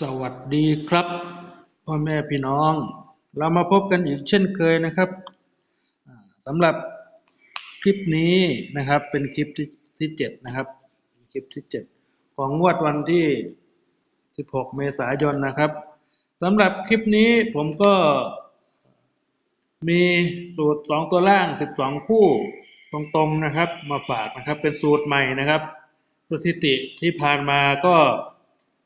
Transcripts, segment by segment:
สวัสดีครับพ่อแม่พี่น้อง เรามาพบกันอีกเช่นเคยนะครับสำหรับคลิปนี้นะครับเป็นคลิปที่ที่เจ็ดนะครับคลิปที่เจ็ดของงวดวันที่ 16 เมษายนนะครับสำหรับคลิปนี้ผมก็มีสูตรสองตัวล่าง 12 คู่ตรงๆนะครับ มาฝากนะครับเป็นสูตรใหม่นะครับสถิติที่ผ่านมาก็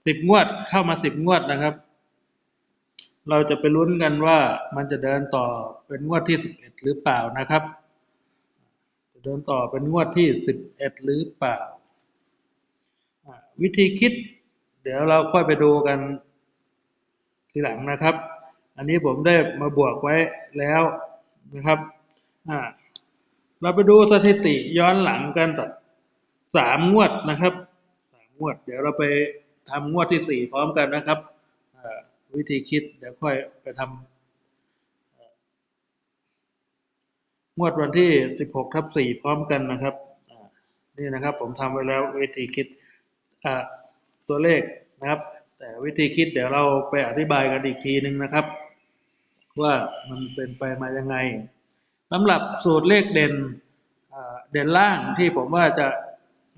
สิบงวดเข้ามาสิบงวดนะครับ เราจะไปลุ้นกันว่ามันจะเดินต่อเป็นงวดที่สิบเอ็ดหรือเปล่านะครับ จะเดินต่อเป็นงวดที่สิบเอ็ดหรือเปล่า วิธีคิด เดี๋ยวเราค่อยไปดูกันทีหลังนะครับ อันนี้ผมได้มาบวกไว้แล้วนะครับเราไปดูสถิติย้อนหลังกันสักสามงวดนะครับสามงวด เดี๋ยวเราไป ทำงวดที่สี่พร้อมกันนะครับวิธีคิดเดี๋ยวค่อยไปทำงวดวันที่สิบหกทับสี่พร้อมกันนะครับนี่นะครับผมทำไว้แล้ววิธีคิดตัวเลขนะครับ แต่วิธีคิดเดี๋ยวเราไปอธิบายกันอีกทีหนึ่งนะครับ ว่ามันเป็นไปมายังไงสำหรับสูตรเลขเด่นเด่นล่างที่ผมว่าจะ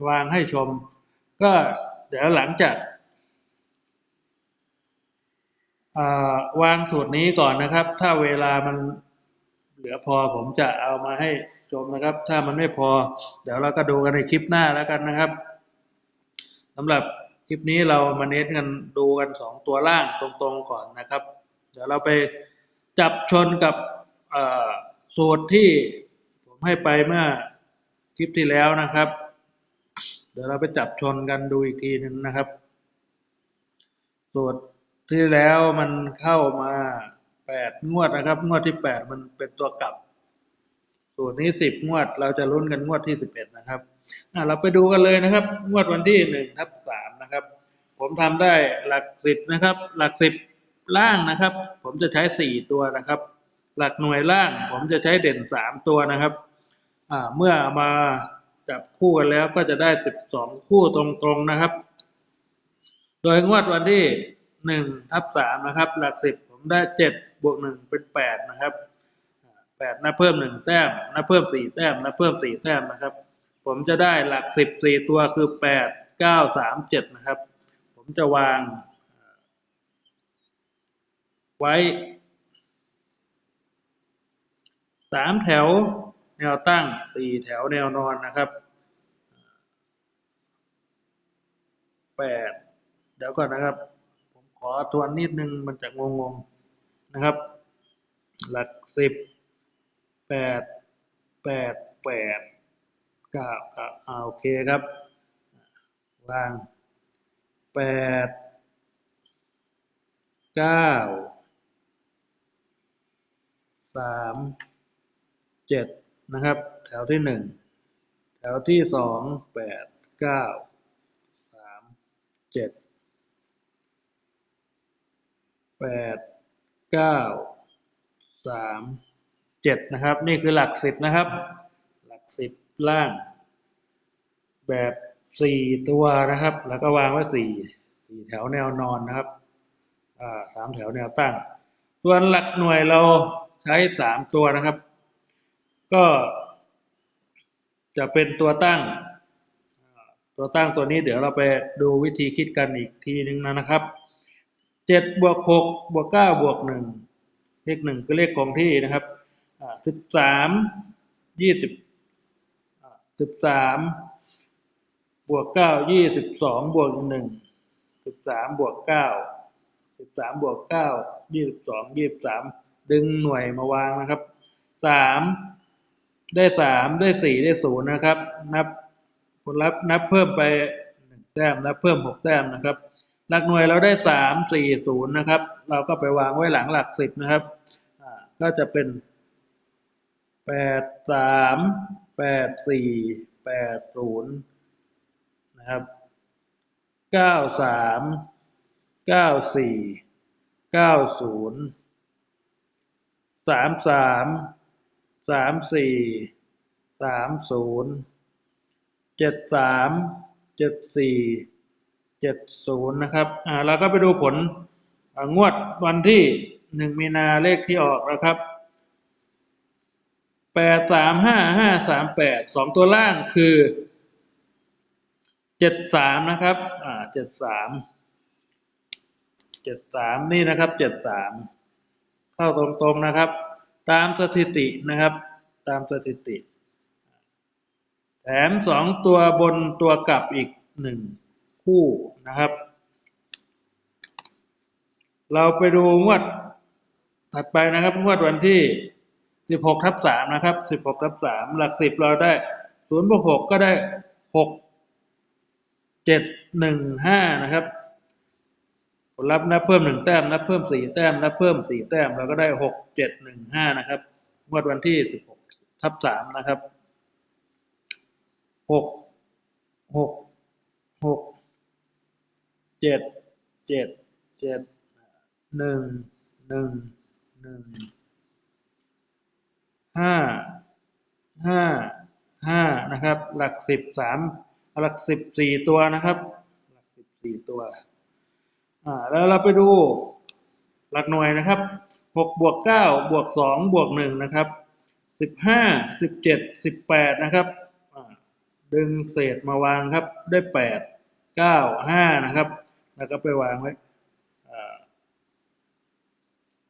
วางให้ชม ก็เดี๋ยวหลังจากอ่า วางสูตรนี้ก่อนนะครับ ถ้าเวลามันเหลือพอผมจะเอามาให้ชมนะครับ ถ้ามันไม่พอ เดี๋ยวเราก็ดูกันในคลิปหน้าแล้วกันนะครับสำหรับคลิปนี้เรามาเน้นกันดูกันสองตัวล่างตรงๆก่อนนะครับ เดี๋ยวเราไปจับชนกับสูตรที่ผมให้ไปเมื่อคลิปที่แล้วนะครับ เดี๋ยวเราไปจับชนกันดูอีกทีหนึ่งนะครับสูตร ที่แล้วมันเข้ามาแปดงวดนะครับ งวดที่แปดมันเป็นตัวกลับสูตรนี้สิบงวด เราจะลุ้นกันงวดที่สิบเอ็ดนะครับเราไปดูกันเลยนะครับ งวดวันที่หนึ่งทับสามนะครับ ผมทำได้หลักสิบนะครับ หลักสิบล่างนะครับ ผมจะใช้สี่ตัวนะครับ หลักหน่วยล่าง ผมจะใช้เด่นสามตัวนะครับอ่าเมื่อมาจับคู่กันแล้วก็จะได้สิบสองคู่ตรงๆนะครับ โดยงวดวันที่ หนึ่งทับสามนะครับ หลักสิบผมได้เจ็ดบวกหนึ่งเป็นแปดนะครับแปดนับเพิ่มหนึ่งแต้มนับเพิ่มสี่แต้มนับเพิ่มสี่แต้มนะครับ ผมจะได้หลักสิบสี่ตัวคือแปดเก้าสามเจ็ดนะครับ ผมจะวาง ไว้สามแถวแนวตั้งสี่แถวแนวนอนนะครับแปดเดี๋ยวก่อนนะครับ อทวนนิดนึงมันจะงงๆนะครับ หลักสิบแปดแปดแปดเก้าเก้าอ่าโอเคครับวางแปดเก้าสามเจ็ดนะครับ แถวที่หนึ่งแถวที่สองแปดเก้าสามเจ็ด แปดเก้าสามเจ็ดนะครับ นี่คือหลักสิบนะครับ หลักสิบล่าง แบบสี่ตัวนะครับ แล้วก็วางไว้สี่สี่แถวแนวนอนนะครับอ่าสามแถวแนวตั้ง ส่วนหลักหน่วยเราใช้สามตัวนะครับ ก็จะเป็นตัวตั้ง ตัวตั้งตัวนี้เดี๋ยวเราไปดูวิธีคิดกันอีกทีหนึ่งนะครับ เจ็ดบวกหกบวกเก้าบวกหนึ่งเลขหนึ่งคือเลขคงที่นะครับสิบสามยี่สิบสิบสามบวกเก้ายี่สิบสองบวกหนึ่งสิบสามบวกเก้าสิบสามบวกเก้ายี่สิบสองยี่สิบสามดึงหน่วยมาวางนะครับสามได้สามได้สี่ได้ศูนย์นะครับ นับผลลัพธ์นับเพิ่มไปหนึ่งแต้มนับเพิ่มหกแต้มนะครับ หลักหน่วยเราได้สามสี่ศูนย์นะครับ เราก็ไปวางไว้หลังหลักสิบนะครับก็จะเป็นแปดสามแปดสี่แปดศูนย์นะครับเก้าสามเก้าสี่เก้าศูนย์สามสามสามสี่สามศูนย์เจ็ดสามเจ็ดสี่ เจ็ดศูนย์นะครับอ่าเราก็ไปดูผลงวดวันที่หนึ่งมีนาเลขที่ออกนะครับแปดสามห้าห้าสามแปดสองตัวล่างคือเจ็ดสามนะครับอ่าเจ็ดสามเจ็ดสามนี่นะครับเจ็ดสามเข้าตรงๆนะครับ ตามสถิตินะครับ ตามสถิติ แถมสองตัวบนตัวกลับอีกหนึ่งคู่ นะครับ เราไปดูงวดถัดไปนะครับงวดวันที่สิบหกทับสามนะครับสิบหกทับสามหลักสิบเราได้ศูนย์บวกหกก็ได้หกเจ็ดหนึ่งห้านะครับผลลัพธ์นับเพิ่มหนึ่งแต้มนับเพิ่มสี่แต้มนับเพิ่มสี่แต้มเราก็ได้หกเจ็ดหนึ่งห้านะครับงวดวันที่สิบหกทับสามนะครับหกหกหก เจ็ดเจ็ดเจ็ดหนึ่งหนึ่งหนึ่งห้าห้าห้านะครับ หลักสิบสามหลักสิบสี่ตัวนะครับ หลักสิบสี่ตัวอ่าแล้วเราไปดูหลักหน่วยนะครับหกบวกเก้าบวกสองบวกหนึ่งนะครับสิบห้าสิบเจ็ดสิบแปดนะครับดึงเศษมาวางครับได้แปดเก้าห้านะครับ แล้วก็ไปวางไว้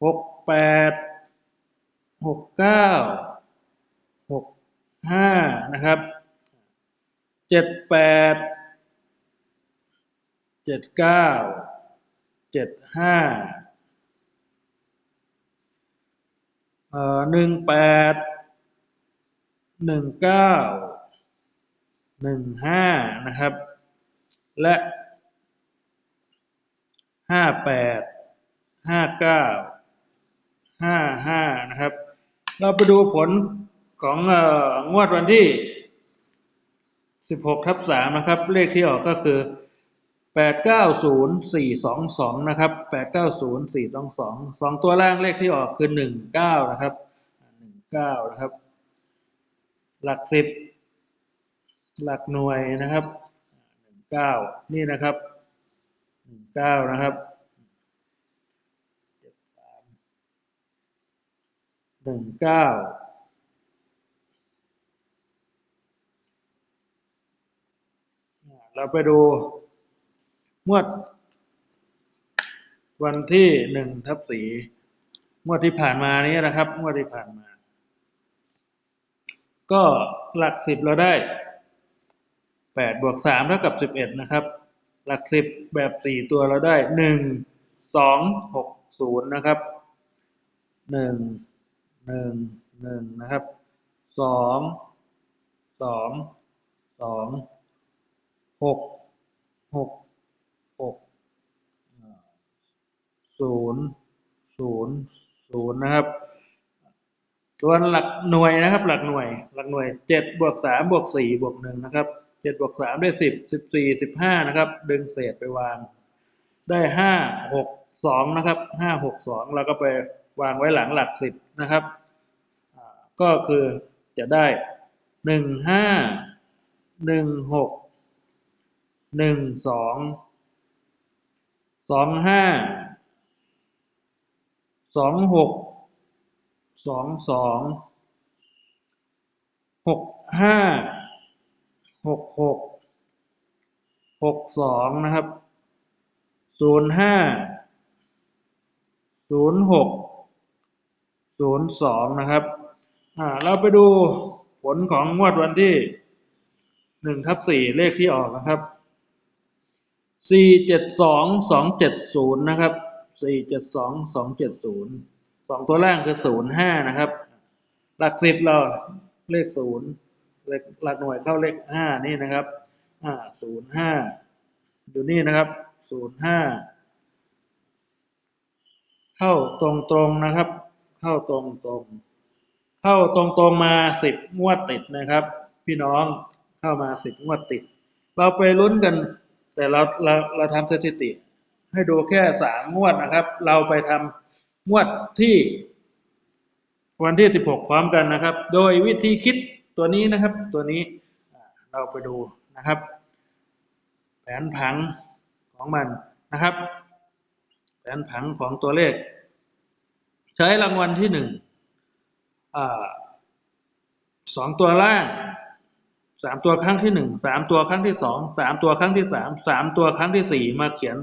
หกแปดหกเก้าหกห้านะครับเจ็ดแปดเจ็ดเก้าเจ็ดห้าเอ่อหนึ่งแปดหนึ่งเก้าหนึ่งห้านะครับ และ ห้าแปดห้าเก้าห้าห้านะครับ เราไปดูผลของเอ่องวดวันที่สิบหกทับสามนะครับ เลขที่ออกก็คือแปดเก้าศูนย์สี่สองสองนะครับแปดเก้าศูนย์สี่สองสองสองตัวล่างเลขที่ออกคือหนึ่งเก้านะครับหนึ่งเก้านะครับ หลักสิบหลักหน่วยนะครับหนึ่งเก้านี่นะครับ หนึ่งเก้านะครับหนึ่งเก้าเราไปดูงวดวันที่หนึ่งทับสีงวดที่ผ่านมานี้นะครับงวดที่ผ่านมา ก็หลักสิบเราได้แปดบวกสามเท่ากับสิบเอ็ดนะครับ หลักสิบแบบสี่ตัวเราได้หนึ่งสองหกศูนย์นะครับหนึ่งหนึ่งหนึ่งนะครับสองสองสองหกหกหกศูนย์ศูนย์ศูนย์นะครับส่วนหลักหน่วยนะครับ หลักหน่วย หลักหน่วยเจ็ดบวกสามบวกสี่บวกหนึ่งนะครับ เจ็ดบวกสามได้สิบสิบสี่สิบห้านะครับ ดึงเศษไปวาง ได้ห้าหกสองนะครับห้าหกสองเราก็ไปวางไว้หลังหลักสิบนะครับ ก็คือจะได้หนึ่งห้าหนึ่งหกหนึ่งสองสองห้าสองหกสองสองหกห้า หกหกหกสองนะครับศูนย์ห้าศูนย์หกศูนย์สองนะครับอ่าเราไปดูผลของงวดวันที่หนึ่งทับสี่เลขที่ออกนะครับสี่เจ็ดสองสองเจ็ดศูนย์นะครับสี่เจ็ดสองสองเจ็ดศูนย์สองตัวล่างคือศูนย์ห้านะครับ หลักสิบเราเลขศูนย์ เลขหลักหน่วยเข้าเลขห้านี่นะครับอ่าศูนย์ห้าอยู่นี่นะครับศูนย์ห้าเข้าตรงตรงนะครับ เข้าตรงตรงเข้าตรงตรงมาสิบงวดติดนะครับ พี่น้องเข้ามาสิบงวดติด เราไปลุ้นกัน แต่เราเราเราทำสถิติ ให้ดูแค่สามงวดนะครับ เราไปทำงวดที่วันที่สิบหกพร้อมกันนะครับ โดยวิธีคิด ตัวนี้นะครับตัวนี้เราไปดูนะครับ แผนผังของมันนะครับ แผนผังของตัวเลข ใช้รางวัลที่หนึ่งสองตัวล่างสามตัวครั้งที่หนึ่งสามตัวครั้งที่สองสามตัวครั้งที่สามสามตัวครั้งที่สี่มาเขียน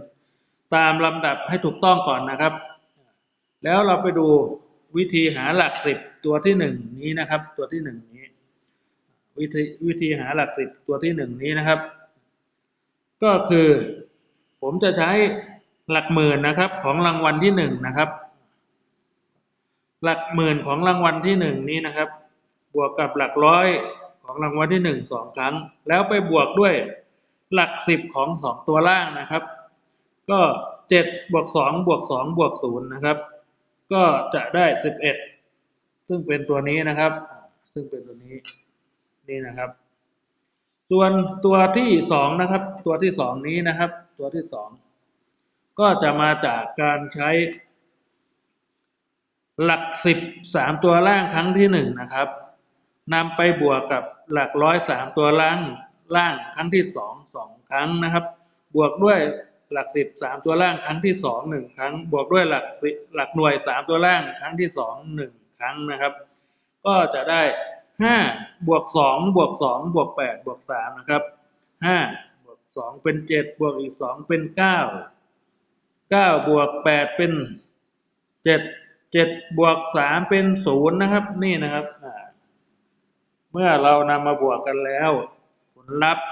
ตามลำดับให้ถูกต้องก่อนนะครับ แล้วเราไปดูวิธีหาหลักสิบตัวที่หนึ่งนี้นะครับ ตัวที่หนึ่งนี้ วิธีวิธีหาหลักสิบตัวที่หนึ่งนี้นะครับ ก็คือผมจะใช้หลักหมื่นนะครับของรางวัลที่หนึ่งนะครับ หลักหมื่นของรางวัลที่หนึ่งนี้นะครับ บวกกับหลักร้อยของรางวัลที่หนึ่งสองครั้ง แล้วไปบวกด้วยหลักสิบของสองตัวล่างนะครับ ก็เจ็ดบวกสองบวกสองบวกศูนย์นะครับ ก็จะได้สิบเอ็ดซึ่งเป็นตัวนี้นะครับ ซึ่งเป็นตัวนี้ นี่นะครับ ส่วนตัวที่สองนะครับ ตัวที่สองนี้นะครับ ตัวที่สองก็จะมาจากการใช้ หลักสิบสามตัวล่างครั้งที่หนึ่งนะครับนำไปบวกกับหลักร้อยสามตัวล่างล่างครั้งที่สองสองครั้งนะครับ บวกด้วยหลักสิบสามตัวล่างครั้งที่สองหนึ่งครั้ง บวกด้วยหลักหลักหน่วยสามตัวล่างครั้งที่สองหนึ่งครั้งนะครับ ก็จะได้ ห้าบวกสองบวกสองบวกแปดบวกสามนะครับห้าบวกสองเป็นเจ็ดบวกอีกสองเป็นเก้าเก้าบวกแปดเป็นเจ็ดเจ็ดบวกสามเป็นศูนย์นะครับ นี่นะครับ เมื่อเรานำมาบวกกันแล้ว ผลลัพธ์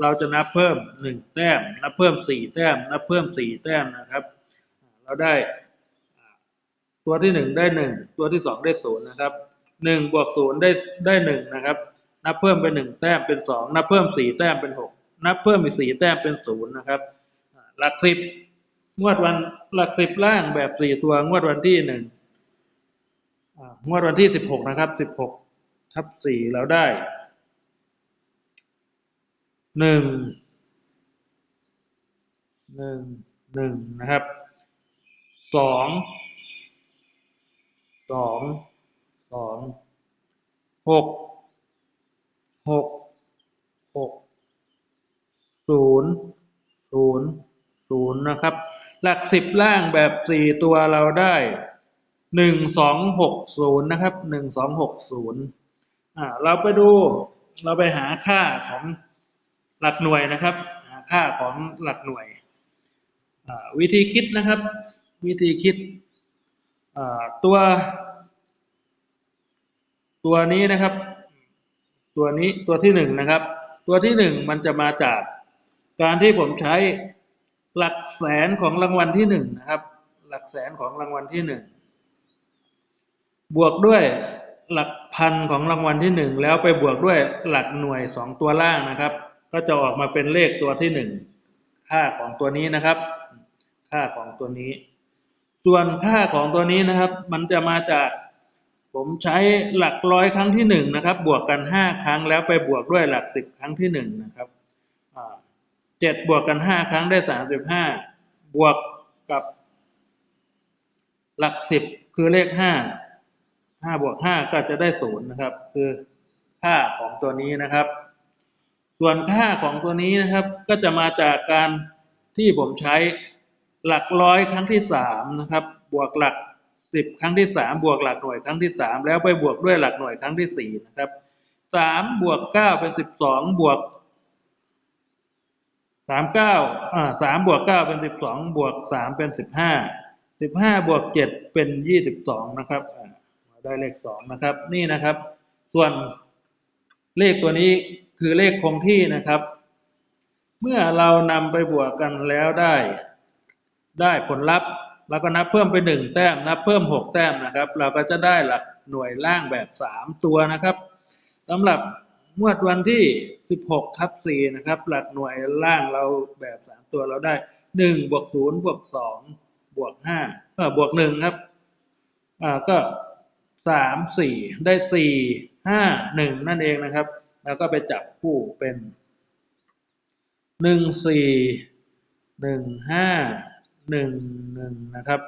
เราจะนับเพิ่มหนึ่งแต้ม นับเพิ่มสี่แต้ม นับเพิ่มสี่แต้มนะครับ เราได้ ตัวที่หนึ่งได้หนึ่งตัวที่สองได้ศูนย์นะครับ หนึ่งบวกศูนย์ได้ได้หนึ่งนะครับ นับเพิ่มเป็นหนึ่งแต้มเป็นสองนับเพิ่มสี่แต้มเป็นหกนับเพิ่มอีกสี่แต้มเป็นศูนย์นะครับ หลักสิบงวดวันหลักสิบล่างแบบสี่ตัวงวดวันที่หนึ่งงวดวันที่สิบหกนะครับสิบหกทับสี่เราได้หนึ่งหนึ่งหนึ่งนะครับสองสอง สองหกหกหกศูนย์ศูนย์ศูนย์นะครับ หลักสิบล่างแบบสี่ตัวเราได้หนึ่งสองหกศูนย์นะครับหนึ่งสองหกศูนย์อ่าเราไปดูเราไปหาค่าของหลักหน่วยนะครับ หาค่าของหลักหน่วยอ่าวิธีคิดนะครับ วิธีคิดอ่าตัว ตัวนี้นะครับ ตัวนี้ตัวที่หนึ่งนะครับ ตัวที่หนึ่งมันจะมาจากการที่ผมใช้หลักแสนของรางวัลที่หนึ่งนะครับ หลักแสนของรางวัลที่หนึ่งบวกด้วยหลักพันของรางวัลที่หนึ่งแล้วไปบวกด้วยหลักหน่วยสองตัวล่างนะครับ ก็จะออกมาเป็นเลขตัวที่หนึ่งค่าของตัวนี้นะครับ ค่าของตัวนี้ ส่วนค่าของตัวนี้นะครับ มันจะมาจาก ผมใช้หลักร้อยครั้งที่หนึ่งนะครับ บวกกันห้าครั้งแล้วไปบวกด้วยหลักสิบครั้งที่หนึ่งนะครับเจ็ดบวกกันห้าครั้งได้สามสิบห้าบวกกับ หลักสิบคือเลขห้าห้าบวกห้าก็จะได้ศูนย์นะครับ คือค่าของตัวนี้นะครับ ส่วนค่าของตัวนี้นะครับ ก็จะมาจากการที่ผมใช้หลักร้อยครั้งที่สามนะครับ บวกหลัก สิบครั้งที่สามบวกหลักหน่วยครั้งที่สามแล้วไปบวกด้วยหลักหน่วยครั้งที่สี่นะครับสามบวกเก้าเป็นสิบสองบวกสามเก้าอ่าสามบวกเก้าเป็นสิบสองบวกสามเป็นสิบห้าสิบห้าบวกเจ็ดเป็นยี่สิบสองนะครับได้เลขสองนะครับ นี่นะครับ ส่วนเลขตัวนี้คือเลขคงที่นะครับ เมื่อเรานำไปบวกกันแล้วได้ ได้ผลลัพธ์ เราก็นับเพิ่มไปหนึ่งแต้ม นับเพิ่มหกแต้มนะครับ เราก็จะได้หลักหน่วยล่างแบบสามตัวนะครับสำหรับงวดวันที่สิบหกทับสี่นะครับ หลักหน่วยล่างเราแบบสามตัวเราได้หนึ่งบวกศูนย์บวกสองบวกห้าเออบวกหนึ่งครับอ่าก็สามสี่ได้สี่ห้าหนึ่งนั่นเองนะครับ แล้วก็ไปจับคู่เป็นหนึ่งสี่หนึ่งห้า หนึ่งหนึ่งนะครับ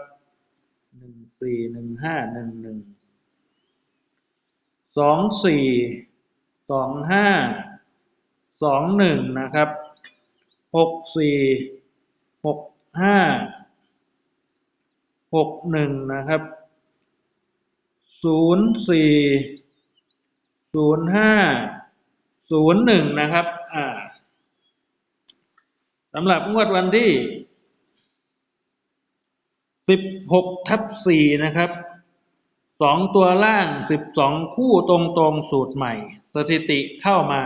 หนึ่งสี่หนึ่งห้าหนึ่งหนึ่งสองสี่สองห้าสองหนึ่งนะครับหกสี่หกห้าหกหนึ่งนะครับศูนย์สี่ศูนย์ห้าศูนย์หนึ่งนะครับอ่าสำหรับงวดวันที่ สิบหกทับสี่นะครับสองตัวล่างสิบสองคู่ตรงตรงสูตรใหม่ สถิติเข้ามา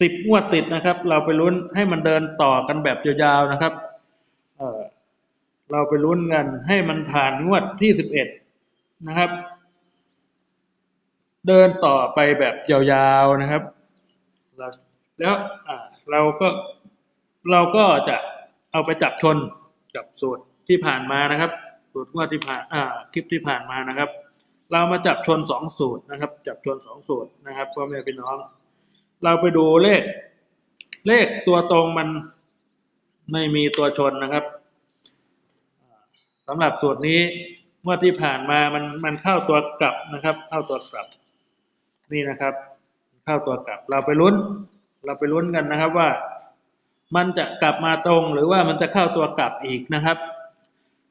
สิบงวดติดนะครับ เราไปลุ้นให้มันเดินต่อกันแบบยาวๆนะครับเออเราไปลุ้นกันให้มันผ่านงวดที่สิบเอ็ดนะครับ เดินต่อไปแบบยาวๆนะครับ แล้วเราก็เราก็จะเอาไปจับชนกับสูตร ที่ผ่านมานะครับ สูตรงวดที่ผ่านอ่าคลิปที่ผ่านมานะครับ เรามาจับชนสองสูตรนะครับ จับชนสองสูตรนะครับพ่อแม่พี่น้อง เราไปดูเลข เลขตัวตรงมันไม่มีตัวชนนะครับสำหรับสูตรนี้งวดที่ผ่านมามันมันเข้าตัวกลับนะครับ เข้าตัวกลับ นี่นะครับ เข้าตัวกลับ เราไปลุ้น เราไปลุ้นกันนะครับว่า มันจะกลับมาตรงหรือว่ามันจะเข้าตัวกลับอีกนะครับ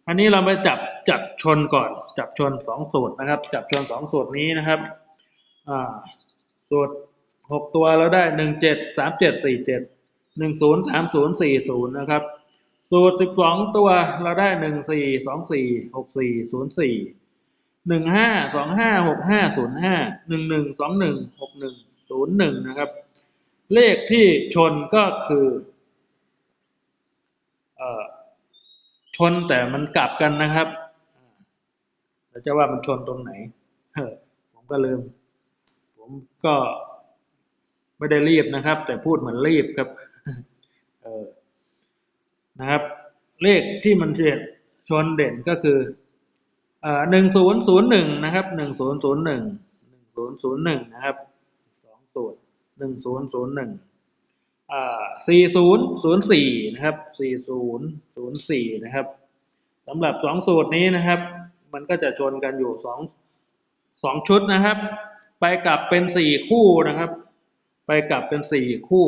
อันนี้เราไปจับจับชนก่อน จับชนสองสูตรนะครับ จับชนสองสูตรนี้นะครับอ่าสูตรหกตัวเราได้หนึ่งเจ็ดสามเจ็ดสี่เจ็ดหนึ่งศูนย์สามศูนย์สี่ศูนย์นะครับ สูตรสิบสองตัวเราได้หนึ่งสี่สองสี่หกสี่ศูนย์สี่หนึ่งห้าสองห้าหกห้าศูนย์ห้าหนึ่งหนึ่งสองหนึ่งหกหนึ่งศูนย์หนึ่งนะครับ เลขที่ชนก็คือ เอ่อ ชนแต่มันกลับกันนะครับเราจะว่ามันชนตรงไหนผมก็ลืม ผมก็ไม่ได้รีบนะครับ แต่พูดเหมือนรีบครับเออนะครับ เลขที่มันเด่นชนเด่นก็คือเอ่อหนึ่งศูนย์ศูนย์หนึ่งนะครับหนึ่งศูนย์ศูนย์หนึ่งหนึ่งศูนย์ศูนย์หนึ่งนะครับสองสูตรหนึ่งศูนย์ศูนย์หนึ่ง อ่าสี่ศูนะครับสี่ศูนะครับสำหรับสองสูตรนี้นะครับ มันก็จะชนกันอยู่สองสองชุดนะครับ ไปกลับเป็นสี่คู่นะครับ ไปกลับเป็นสี่คู่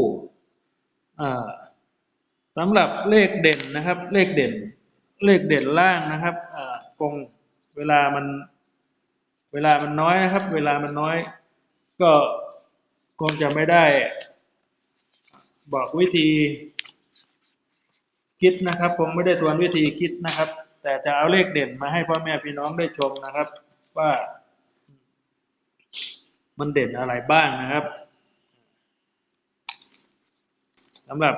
สำหรับเลขเด่นนะครับ เลขเด่น เลขเด่นล่างนะครับกงเวลามัน เวลามันน้อยนะครับ เวลามันน้อย ก็คงจะไม่ได้ บอกวิธีคิดนะครับ ผมไม่ได้ทวนวิธีคิดนะครับ แต่จะเอาเลขเด่นมาให้พ่อแม่พี่น้องได้ชมนะครับ ว่า มันเด่นอะไรบ้างนะครับสำหรับ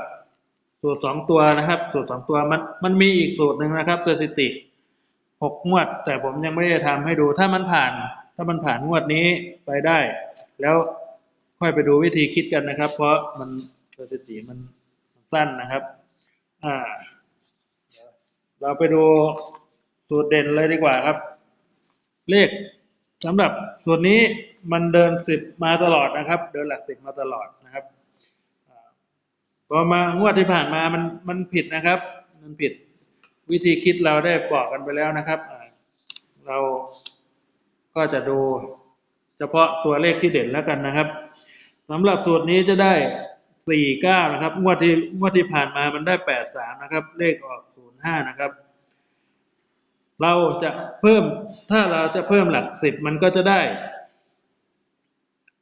สูตรสองตัวนะครับ สูตรสองตัวมันมันมีอีกสูตรหนึ่งนะครับสถิติหกงวด แต่ผมยังไม่ได้ทำให้ดูถ้ามันผ่าน ถ้ามันผ่านงวดนี้ไปได้ แล้วค่อยไปดูวิธีคิดกันนะครับ เพราะมัน สถิติมันสั้นนะครับ อ่า เราไปดูสูตรเด่นเลยดีกว่าครับ เลขสำหรับส่วนนี้มันเดินสิบมาตลอดนะครับ เดินหลักสิบมาตลอดนะครับอ่าพอมางวดที่ผ่านมามันมันผิดนะครับ มันผิดวิธีคิดเราได้บอกกันไปแล้วนะครับ เราก็จะดูเฉพาะตัวเลขที่เด่นแล้วกันนะครับสำหรับสูตรนี้จะได้ สี่เก้านะครับงวดที่งวดที่ผ่านมามันได้แปดสามนะครับ เลขออกศูนย์ห้านะครับ เราจะเพิ่มถ้าเราจะเพิ่มหลักสิบมันก็จะได้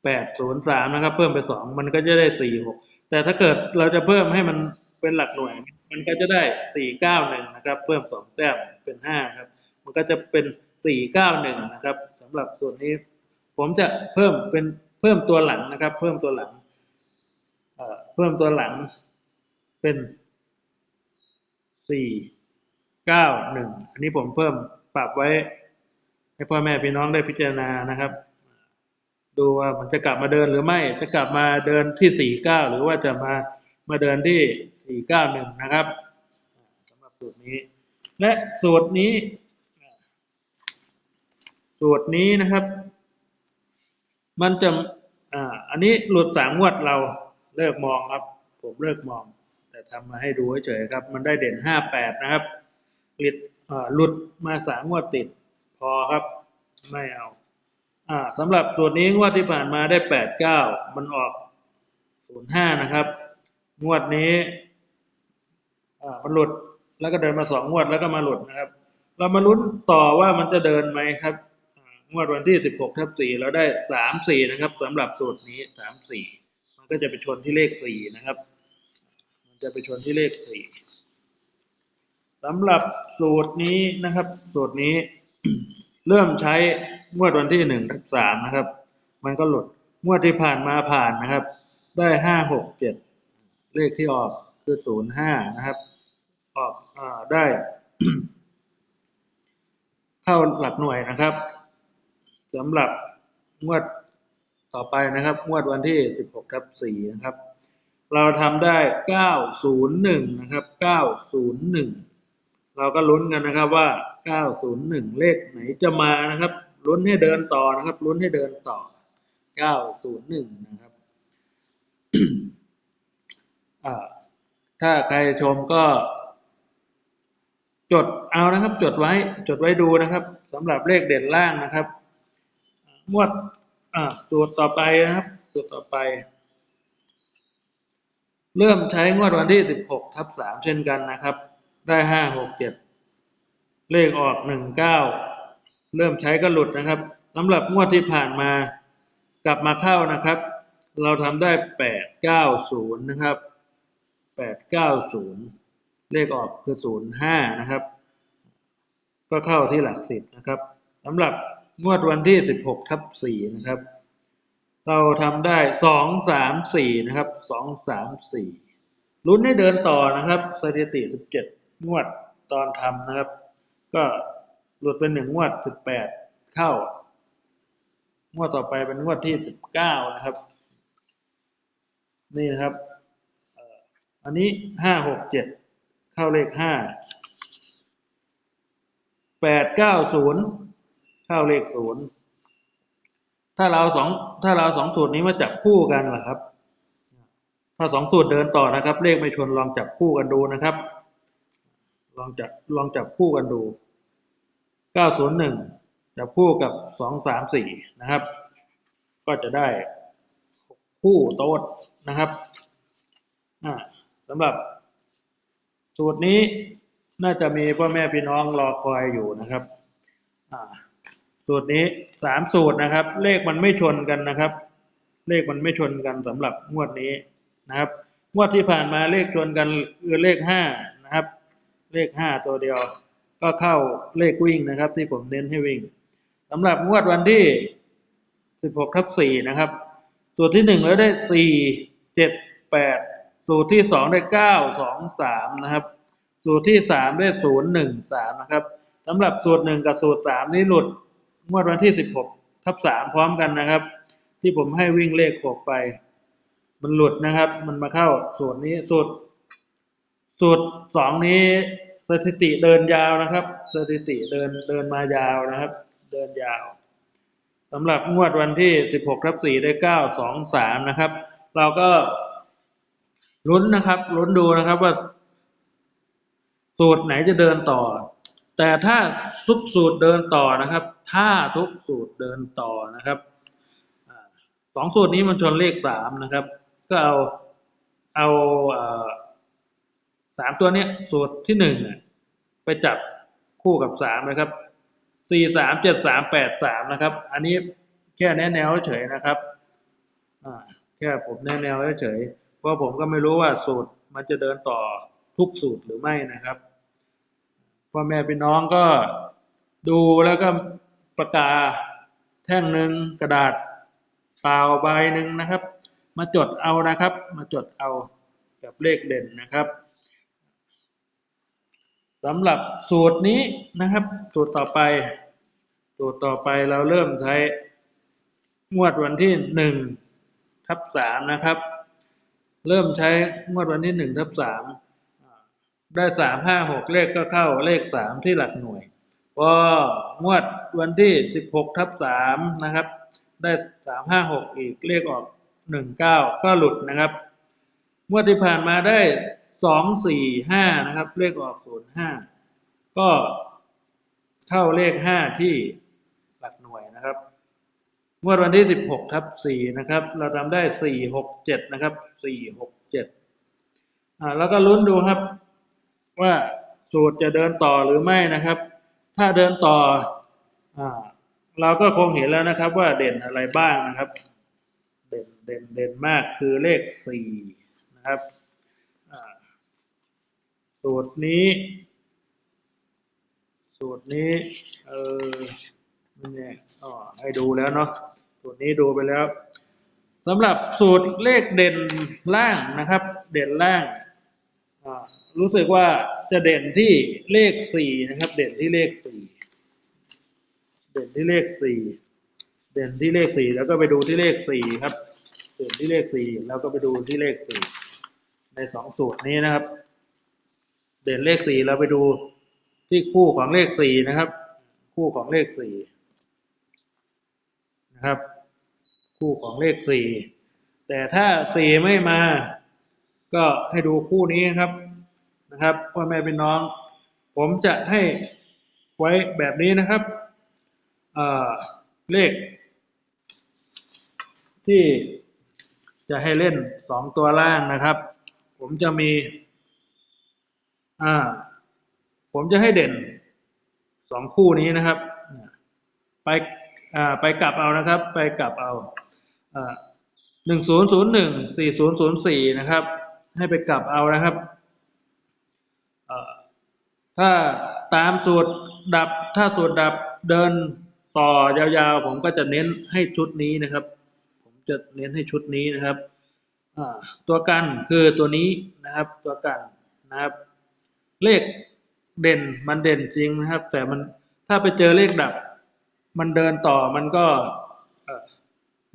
แปดศูนย์สามนะครับ เพิ่มไปสองมันก็จะได้สี่หกแต่ถ้าเกิดเราจะเพิ่มให้มันเป็นหลักหน่วย มันก็จะได้สี่เก้าหนึ่งนะครับ เพิ่มสองแต้มเป็นห้าครับ มันก็จะเป็นสี่เก้าหนึ่งนะครับสำหรับส่วนนี้ ผมจะเพิ่มเป็นเพิ่มตัวหลังนะครับ เพิ่มตัวหลัง เพิ่มตัวหลังเป็นสี่เก้าหนึ่งอันนี้ผมเพิ่มปรับไว้ ให้พ่อแม่พี่น้องได้พิจารณานะครับ ดูว่ามันจะกลับมาเดินหรือไม่จะกลับมาเดินที่สี่เก้าหรือว่าจะมามาเดินที่สี่เก้าหนึ่งนะครับสำหรับสูตรนี้ และสูตรนี้ สูตรนี้นะครับ มันจะอ่าอันนี้หลุดสามงวดเรา เลิกมองครับ ผมเลิกมอง แต่ทำมาให้ดูเฉยๆครับ มันได้เด่นห้าแปดนะครับหลุดหลุดมาสามงวดติด พอครับ ไม่เอาอ่าสำหรับส่วนนี้งวดที่ผ่านมาได้แปดเก้ามันออกศูนย์ห้านะครับ งวดนี้อ่ามันหลุดแล้วก็เดินมาสองงวดแล้วก็มาหลุดนะครับ เรามาลุ้นต่อว่ามันจะเดินไหมครับงวดวันที่สิบหกทับสี่เราได้สามสี่นะครับสำหรับสูตรนี้สามสี่ ก็จะไปชนที่เลขสี่นะครับ มันจะไปชนที่เลขสี่สำหรับสูตรนี้นะครับ สูตรนี้ เริ่มใช้งวดวันที่หนึ่งทับสามนะครับ มันก็หลุดงวดที่ผ่านมาผ่านนะครับ ได้ห้าหกเจ็ดเลขที่ออกคือศูนย์ห้านะครับ ออกอได้ เข้าหลักหน่วยนะครับสำหรับงวด ต่อไปนะครับ งวดวันที่ 16ทับ4นะครับ เราทำได้ 901 นะครับ 901 เราก็ลุ้นกันนะครับว่า 901 เลขไหนจะมานะครับ ลุ้นให้เดินต่อนะครับ ลุ้นให้เดินต่อ 901 นะครับถ้าใครชมก็ จดเอานะครับ จดไว้ จดไว้ดูนะครับสำหรับเลขเด่นล่างนะครับ งวด อ่าสูตรต่อไปนะครับสูตรต่อไป เริ่มใช้งวดวันที่ 16 ทับ 3 เช่นกันนะครับ ได้ 5 6 7 เลขออก 1 9 เริ่มใช้ก็หลุดนะครับสำหรับงวดที่ผ่านมากลับมาเข้านะครับ เราทำได้ 8 9 0 นะครับ 8 9 0 เลขออกคือ 0 5 นะครับ ก็เข้าที่หลักสิบนะครับสำหรับ งวดวันที่16ทับ4นะครับ เราทำได้2 3 4นะครับ2 3 4ลุ้นให้เดินต่อนะครับสถิติ17งวดตอนทำนะครับ ก็หลุดเป็นหนึ่งงวด18เข้างวดต่อไปเป็นงวดที่19นะครับ นี่นะครับอันนี้5 6 7เข้าเลข5แปดเก้าศูนย์ เข้าเลขศูนย์ถ้าเราสองถ้าเราสองสูตรนี้มาจับคู่กันล่ะครับ ถ้าสองสูตรเดินต่อนะครับ เลขไม่ชนลองจับคู่กันดูนะครับ ลองจับลองจับคู่กันดูเก้าศูนย์หนึ่งจับคู่กับสองสามสี่นะครับ ก็จะได้คู่โต๊ดนะครับอ่าสำหรับ สูตรนี้น่าจะมีพ่อแม่พี่น้องรอคอยอยู่นะครับ อ่า สูตรนี้สามสูตรนะครับ เลขมันไม่ชนกันนะครับ เลขมันไม่ชนกันสำหรับงวดนี้นะครับ งวดที่ผ่านมาเลขชนกันคือเลขห้านะครับ เลขห้าตัวเดียว ก็เข้าเลขวิ่งนะครับ ที่ผมเน้นให้วิ่งสำหรับงวดวันที่สิบหกทับสี่นะครับสูตรที่หนึ่งแล้วได้สี่เจ็ดแปดสูตรที่สองได้เก้าสองสามนะครับ สูตรที่สามได้ศูนย์หนึ่งสามนะครับสำหรับสูตรหนึ่งกับสูตรสามนี้หลุด งวดวันที่สิบหกทับสามพร้อมกันนะครับ ที่ผมให้วิ่งเลขหกไป มันหลุดนะครับ มันมาเข้าสูตรนี้สูตรสูตรสองนี้สถิติเดินยาวนะครับ สถิติเดินเดินมายาวนะครับ เดินยาวสำหรับงวดวันที่สิบหกทับสี่ได้เก้าสองสามนะครับ เราก็ลุ้นนะครับลุ้นดูนะครับว่าสูตรไหนจะเดินต่อ แต่ถ้าทุกสูตรเดินต่อนะครับ ถ้าทุกสูตรเดินต่อนะครับสองสูตรนี้มันชนเลขสามนะครับ ก็เอาเอาสามตัวเนี้ยสูตรที่หนึ่งไปจับคู่กับสามนะครับสี่สามเจ็ดสามแปดสามนะครับ อันนี้แค่แนะแนวเฉยนะครับแค่ผมแนะแนวเฉยเพราะผมก็ไม่รู้ว่าสูตรมันจะเดินต่อทุกสูตรหรือไม่นะครับ พ่อแม่พี่น้องก็ดูแล้วก็ปากกาแท่งหนึ่งกระดาษเปล่าใบหนึ่งนะครับ มาจดเอานะครับ มาจดเอากับเลขเด่นนะครับสำหรับสูตรนี้นะครับ สูตรต่อไป สูตรต่อไปเราเริ่มใช้งวดวันที่หนึ่งทับสามนะครับ เริ่มใช้งวดวันที่หนึ่งทับสาม ได้สามห้าหกเลขก็เข้าเลขสามที่หลักหน่วยพองวดวันที่สิบหกทับสามนะครับ ได้สามห้าหกอีกเลขออกหนึ่งเก้าก็หลุดนะครับงวดที่ผ่านมาได้สองสี่ห้านะครับ เลขออกศูนย์ห้าก็เข้าเลขห้าที่หลักหน่วยนะครับงวดวันที่สิบหกทับสี่นะครับ เราทำได้สี่หกเจ็ดนะครับสี่หกเจ็ดอ่าแล้วก็ลุ้นดูครับ ว่าสูตรจะเดินต่อหรือไม่นะครับ ถ้าเดินต่ออ่เราก็คงเห็นแล้วนะครับว่าเด่นอะไรบ้างนะครับ เด่นเด่นเด่นมากคือเลขสี่นะครับสูตรนี้สูตรนี้เออนี่อ๋อให้ดูแล้วเนาะสูตรนี้ดูไปแล้วสำหรับสูตรเลขเด่นล่างนะครับ เด่นล่างอ่า รู้สึกว่าจะเด่นที่เลขสี่นะครับ เด่นที่เลขสี่เด่นที่เลขสี่เด่นที่เลขสี่แล้วก็ไปดูที่เลขสี่ครับ เด่นที่เลขสี่แล้วก็ไปดูที่เลขสี่ในสองสูตรนี้นะครับ เด่นเลขสี่เราไปดูที่คู่ของเลขสี่นะครับ คู่ของเลขสี่นะครับ คู่ของเลขสี่แต่ถ้าสี่ไม่มา ก็ให้ดูคู่นี้ครับ นะครับพ่อแม่พี่น้อง ผมจะให้ไว้แบบนี้นะครับเเลข ที่จะให้เล่นสองตัวล่างนะครับ ผมจะมีอ่าผมจะให้เด่นสองคู่นี้นะครับ ไปอ่าไปกลับเอานะครับ ไปกลับเอาหนึ่งศูนย์ศูนย์หนึ่งสี่ศูนย์ศูนย์สี่นะครับ ให้ไปกลับเอานะครับ ถ้าตามสูตรดับถ้าสูตรดับเดินต่อยาวๆ ผมก็จะเน้นให้ชุดนี้นะครับ ผมจะเน้นให้ชุดนี้นะครับตัวกันคือตัวนี้นะครับตัวกันนะครับ เลขเด่นมันเด่นจริงนะครับ แต่มันถ้าไปเจอเลขดับ มันเดินต่อมันก็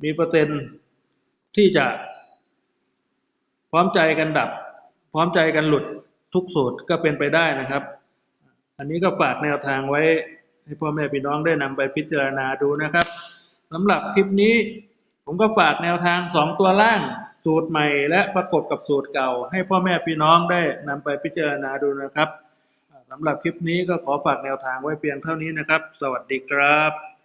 มีเปอร์เซ็นต์ที่จะ พร้อมใจกันดับ พร้อมใจกันหลุด ทุกสูตรก็เป็นไปได้นะครับ อันนี้ก็ฝากแนวทางไว้ให้พ่อแม่พี่น้องได้นำไปพิจารณาดูนะครับสำหรับคลิปนี้ผมก็ฝากแนวทางสองตัวล่างสูตรใหม่ และประกบกับสูตรเก่า ให้พ่อแม่พี่น้องได้นำไปพิจารณาดูนะครับสำหรับคลิปนี้ก็ขอฝากแนวทางไว้เพียงเท่านี้นะครับ สวัสดีครับ